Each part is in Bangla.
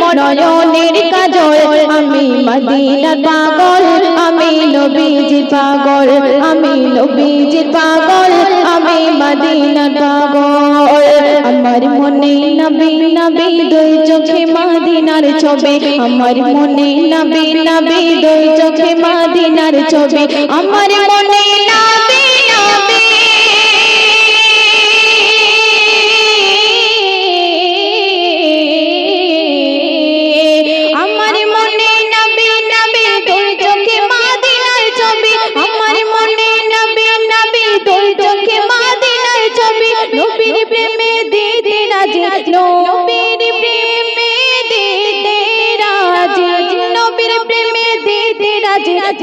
নয়নের কাজল, আমি মদিনার পাগল, আমি নবীজির পাগল, আমি নবীজির পাগল, আমি মদিনার পাগল। আমার মনে নবী নবী, দুই চোখে মদিনার ছবি। আমার মনে নবী নবী, দুই চোখে মদিনার ছবি। আমার মনে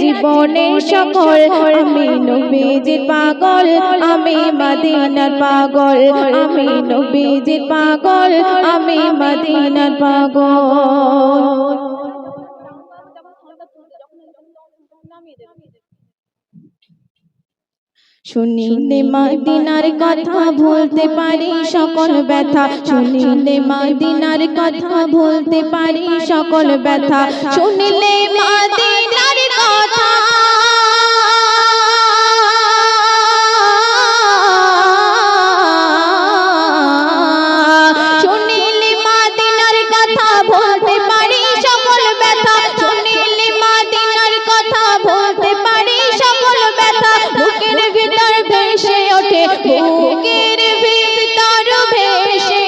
জীবনের সকল আমি নবীজির পাগল আমি মদিনার পাগল আমি নবীজির পাগল আমি মদিনার পাগল। শুনিলে মদিনার কথা ভুলতে পারি সকল ব্যথা। শুনিলে মদিনার কথা ভুলতে পারি সকল ব্যথা। শুনিলে মদিনার বুকের ভিতর ভেসে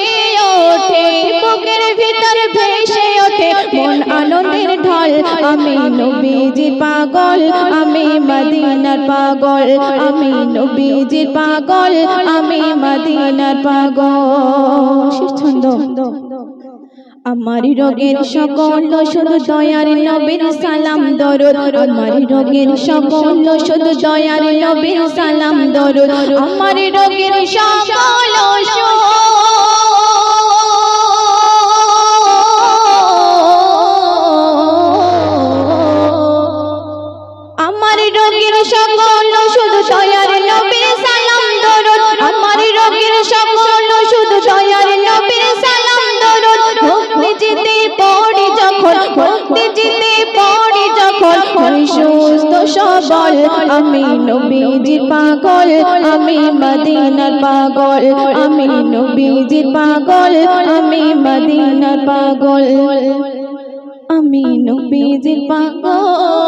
ওঠে, বুকের ভিতর ভেসে ওঠে। মন আনন্দের ঢল, আমি নবীজির পাগল, আমি মদিনার পাগল, আমি নবীজির পাগল, আমি মদিনার পাগল। ছন্দ আমার রোগের সকল শুধু দয়ার নবীর সালাম, দরুদ। আমার রোগের সকল শুধু দয়ার নবীর সালাম, দরুদ। আমার রোগের সকল আমার রোগের সকল ভক্তি জিতে পড়ি যখন হই সুস্থ সবল, আমি নবীজির পাগল, আমি মদিনার পাগল, আমি নবীজির পাগল, আমি মদিনার পাগল, আমি নবীজির পাগল।